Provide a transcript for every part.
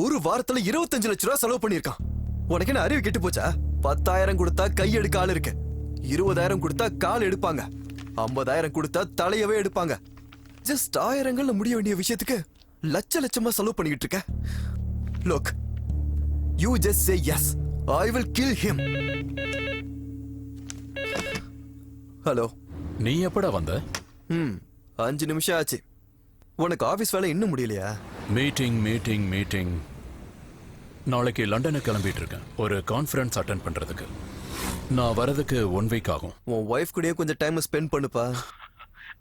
ஒரு வாரத்துல இருபத்தஞ்சு லட்ச ரூபா செலவு பண்ணிருக்கான் உனக்கு என்ன அறிவு கெட்டு போச்சா? பத்தாயிரம் கொடுத்தா கை எடுக்க ஆள் இருக்கு. இருபதாயிரம் கொடுத்தா கால் எடுப்பாங்க. ஐம்பதாயிரம் கொடுத்தா தலையவே எடுப்பாங்க. ஜஸ்ட் ஆயிரங்கள்ல முடிய வேண்டிய விஷயத்துக்கு லட்ச லட்சமா செலவு பண்ணிக்கிட்டு இருக்க. Look you just say yes I will kill him hello நீ எப்படா வந்த? ம் அஞ்சு நிமிஷம் ஆச்சு. உனக்கு ஆபீஸ் வேலை இன்னும் முடியலையா? Meeting meeting meeting. நாளைக்கு லண்டனுக்கு கிளம்பிட்டு இருக்கேன் ஒரு கான்ஃபரன்ஸ் அட்டன் பண்றதுக்கு. நான் வரதுக்கு ஒன் வீக் ஆகும். உன் ஒய்ஃப் கூடயே கொஞ்சம் டைம் ஸ்பெண்ட் பண்ணுப்பா.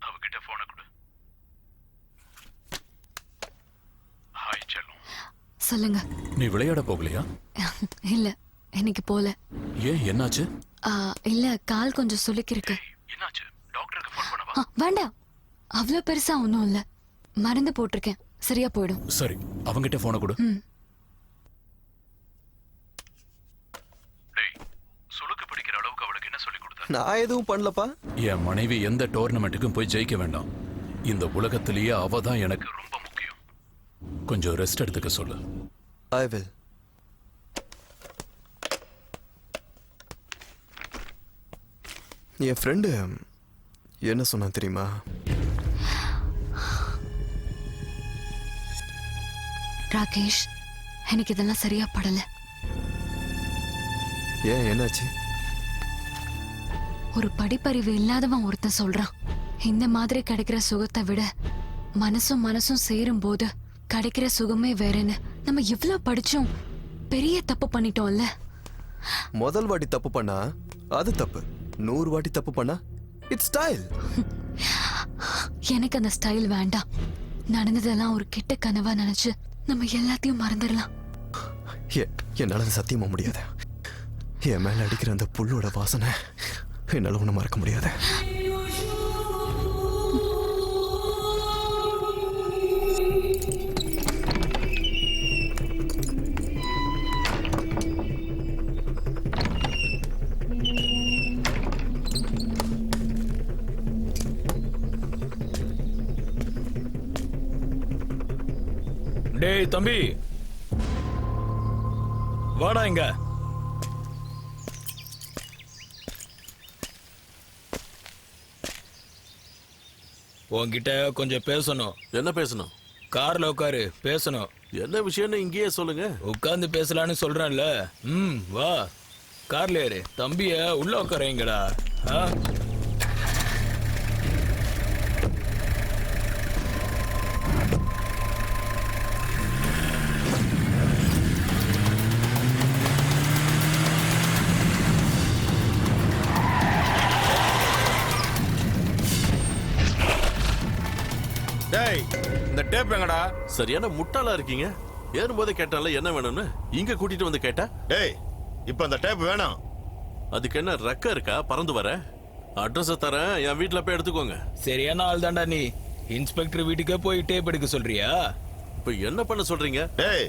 அவகிட்ட போன கொடு. ஹாய் செல்லம். சொல்லுங்க. நீ விளையாட போகலையா? இல்ல இன்னைக்கு போல. ஏன் என்னாச்சு? ஆ, இல்ல கால் கொஞ்சம் சுளுக்கிருக்கு என்னாச்சு? டாக்டருக்கு ஃபோன் பண்ணவா? ஆ, வேண்டாம். அவ்வளவு பெருசா ஒண்ணும் இல்ல. மருந்து போட்டிருக்கேன். சரியா போயிடும். சரி அவங்கிட்ட போன கொடு. சுளுக்கு பிடிக்கிற அளவுக்கு அவளுக்கு என்ன சொல்லி கொடுத்த? நான் எதுவும் பண்ணலப்பா. என் மனைவி எந்த டோர்னமெண்ட்டுக்கும் போய் ஜெயிக்க வேண்டாம். இந்த உலகத்திலேயே அவ தான் எனக்கு ரொம்ப முக்கியம். கொஞ்சம் ரெஸ்ட் எடுத்துக்க சொல்லு. ஐ வில் என் ஃப்ரெண்டு என்ன சொன்னான் தெரியுமா? ராகேஷ் எனக்கு இதெல்லாம் சரியா படல. ஏன் என்னாச்சு? ஒரு படிப்பறிவு இல்லாதவன் ஒருத்தன் சொல்றான். இந்த மாதிரி கிடைக்கிற சுகத்தை விட மனசும் மனசும் சேரும் போது கிடைக்கிற சுகமே வேறன்னு. நம்ம இவ்ளோ படிச்சோம் பெரிய தப்பு பண்ணிட்டோம்ல. முதல் வாட்டி தப்பு பண்ணா அது தப்பு. நூறு வாட்டி தப்பு பண்ணா இட்ஸ் ஸ்டைல் எனக்கு அந்த ஸ்டைல் வேண்டாம். நடந்ததெல்லாம் ஒரு கெட்ட கனவா நினைச்சு நம்ம எல்லாத்தையும் மறந்துடலாம். என்னால அது சத்தியமா முடியாது. என் மேல அடிக்கிற அந்த புல்லோட வாசனை என்னால ஒண்ணு மறக்க முடியாது. டேய் தம்பி. வாடா இங்க. உன்கிட்ட கொஞ்சம் பேசணும். என்ன பேசணும்? கார்ல உட்காரு பேசணும். என்ன விஷயம்னு இங்கேயே சொல்லுங்க. உட்கார்ந்து பேசலான்னு சொல்றேன்ல. ம் வா. கார்ல ஏறு. தம்பிய உள்ள உட்காரங்கடா ஆ? டேப் எங்கடா சரியான முட்டாளா இருக்கீங்க? ஏறும்போதே கேட்டால என்ன வேணும்னு? இங்க கூட்டிட்டு வந்து கேட்டா? டேய் இப்போ இந்த டேப் வேணாம். அதுக்கு என்ன ரெக்க இருக்கா? பறந்து வர? அட்ரஸ தரேன். என் வீட்ல போய் எடுத்துக்கோங்க. சரியான ஆள் தான்டா நீ? இன்ஸ்பெக்டர் வீட்டுக்கே போய் டேப் எடுக்க சொல்றியா? இப்ப என்ன பண்ண சொல்றீங்க? டேய்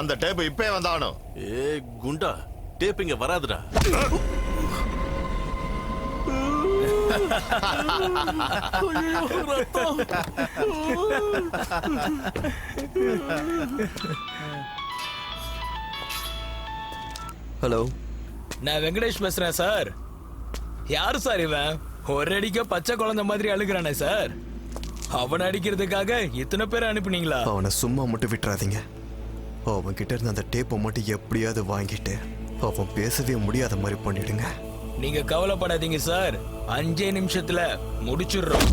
அந்த டேப் இப்பே வந்தாகணும் ஏ குண்டா. டேப் இங்க வராதுடா. ஹலோ நான் வெங்கடேஷ் பேசுறேன் சார். யாரு சார் இவன்? ஒரு அடிக்க பச்சை குழந்தை மாதிரி அழுகுறானே சார். அவனை அடிக்கிறதுக்காக இத்தனை பேர் அனுப்புனீங்களா? அவனை சும்மா மட்டும் விட்டுறாதீங்க. அவன் கிட்ட இருந்த அந்த டேப்பை மட்டும் எப்படியாவது வாங்கிட்டு அவன் பேசவே முடியாத மாதிரி பண்ணிடுங்க. நீங்க கவலைப்படாதீங்க சார். அஞ்சே நிமிஷத்துல முடிச்சிடுறோம்.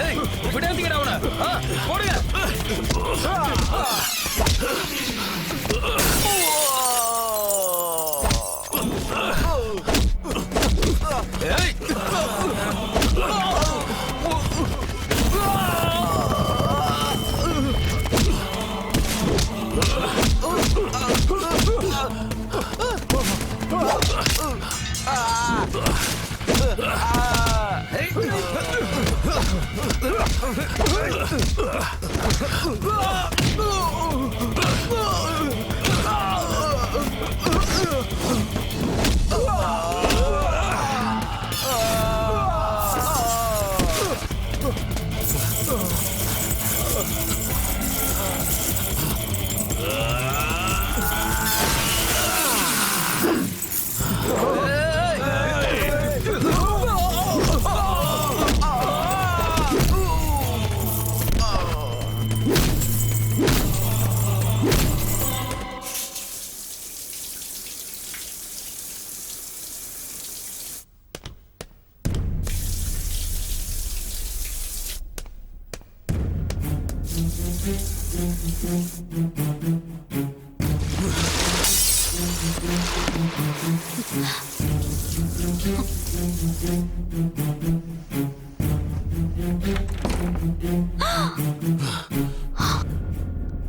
ஏய், விடாதீங்கடா அவனை. போடுங்க ஆ, போடுங்க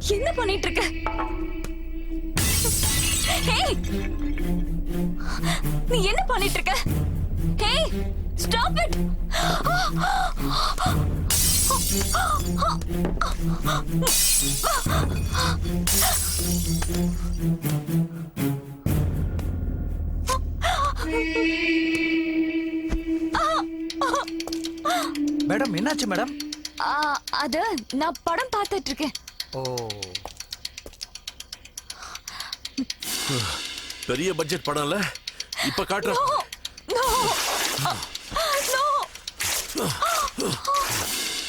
என்ன பண்ணிட்டு இருக்க நீ என்ன பண்ணிட்டு இருக்க ஹே ஸ்டாப் இட் மேடம் என்னாச்சு மேடம்? அது நான் படம் பார்த்துட்டு இருக்கேன் ஓ. பெரிய பட்ஜெட் படம்ல? இப்ப! No!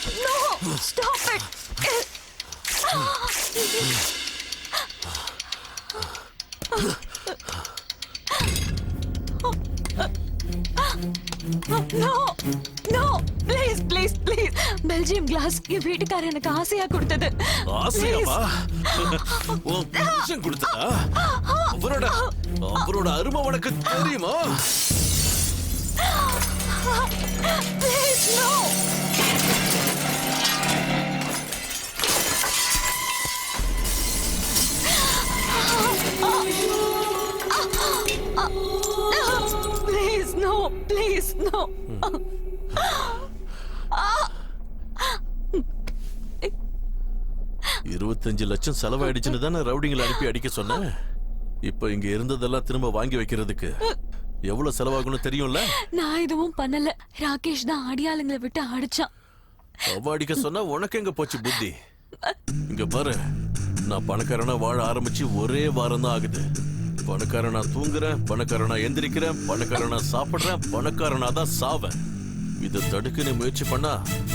No! Stop it! No! No! Please, please, please! Belgium glass என் வீட்டுக்காரர் எனக்கு ஆசையா கொடுத்தது ஆசையாவா உன் புருஷன் கொடுத்தா அவரோட அவரோட அருமை உனக்கு தெரியுமா Please, no! Please, no! Please, no! இருபத்தஞ்சு லட்சம் செலவாயிடுச்சுன்னு தானே ரவுடிங்களை அனுப்பி அடிக்க சொன்னேன் இப்ப இங்க இருந்ததெல்லாம் திரும்ப வாங்கி வைக்கிறதுக்கு எவ்வளவு செலவாகும்னு தெரியும்ல? நான் எதுவும் பண்ணல. ராகேஷ் தான் அடியாளுங்களை விட்டு அடிச்சான். அவ அடிக்க சொன்னா உனக்கு எங்க போச்சு புத்தி? இங்க பாரு. நான் பணக்காரனா வாழ ஆரம்பிச்சு ஒரே வாரம் தான் ஆகுது. பணக்காரனா தூங்குறேன் பணக்காரனா எந்திரிக்கிறேன் பணக்காரனா சாப்பிடுறேன் பணக்காரனா தான் சாவேன். இதை தடுக்க நீ முயற்சி பண்ணா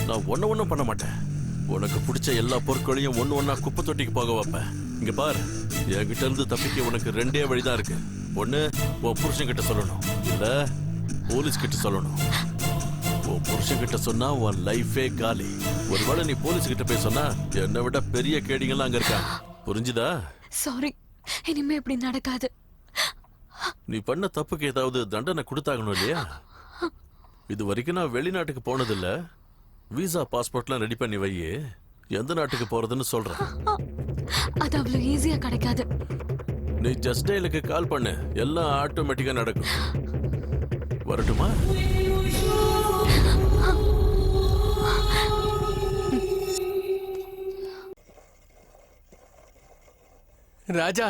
நான் ஒண்ணு ஒண்ணும் பண்ண மாட்டேன். உனக்கு பிடிச்ச எல்லா பொருட்களையும் ஒன்று ஒன்றா குப்பை தொட்டிக்கு போக வைப்பேன். இங்க பார் என்கிட்ட இருந்து தப்பிக்க உனக்கு ரெண்டே வழிதான் இருக்கு. ஒண்ணு உன் புருஷன் கிட்ட சொல்லணும். இல்ல போலீஸ் கிட்ட சொல்லணும். உன் புருஷன் கிட்ட சொன்னா உன் லைஃபே காலி. ஒருவேளை நீ போலீஸ் கிட்ட போய் சொன்னா என்னை விட பெரிய கேடிங்கெல்லாம் அங்க இருக்காங்க. புரிஞ்சுதா? சாரி இனிமே இப்படி நடக்காது. நீ பண்ண தப்புக்கு ஏதாவது தண்டனை கொடுத்தாகணும் இல்லையா? இது வரைக்கும் நான் வெளிநாட்டுக்கு போனதில்ல. விசா பாஸ்போர்ட்லாம் ரெடி பண்ணி வை. எந்த நாட்டுக்கு போறதுன்னு சொல்றேன். அது அவ்வளவு ஈஸியா கிடைக்காது. நீ ஜஸ்ட் டயலுக்கு கால் பண்ணு. எல்லாம் ஆட்டோமேட்டிக்கா நடக்கும். வரட்டுமா? ராஜா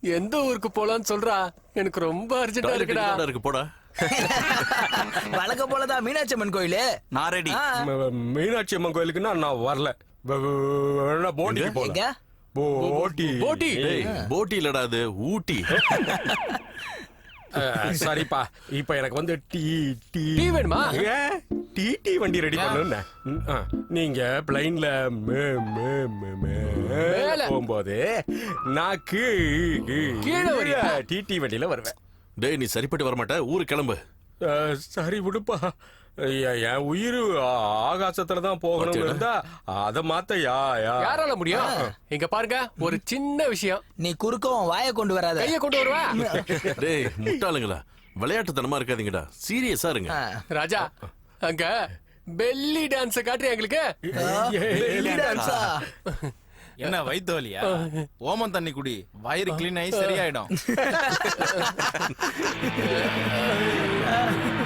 எந்த ஊருக்கு போலான்னு சொல்றா? எனக்கு ரொம்ப அர்ஜென்டா இருக்குடா. இருக்கு போடா. வழக்க போலதான் மீனாட்சி அம்மன் கோயிலு. நான் ரெடி மீனாட்சி அம்மன் கோயிலுக்குன்னா நான் வரல. எங்க? போலாம். போட்டி. போட்டி. போட்டி இல்லடா அது ஊட்டி. சரிப்பா. இப்ப எனக்கு வந்து டீ டீ. டீ வேணுமா? டீ டீ வண்டி ரெடி பண்ணுன்னு நீங்க பிளைன்ல. போகும்போது நான் கீழே வரியா? டீ டீ வண்டியில வருவேன். டேய் நீ சரிப்பட்டு வரமாட்ட. ஊருக்கு கிளம்பு. சரி விடுப்பா. ஐயா என் உயிர் ஆகாசத்துல தான் போகணும் இருந்தா அத மாத்த யாரால முடியும்? இங்க பாருங்க ஒரு சின்ன விஷயம். நீ குறுக்கவும் வாய கொண்டு வராத. கைய கொண்டு வருவா? டேய் முட்டாளுங்களா? விளையாட்டுத்தனமா இருக்காதீங்கடா. சீரியஸா இருங்க. ராஜா அங்க பெல்லி டான்ஸ் காட்டு எங்களுக்கு? பெல்லி டான்ஸா என்ன வைத்தோலியா? ஓமம் தண்ணி குடி. வயிறு கிளீன் ஆகி சரியாயிடும்.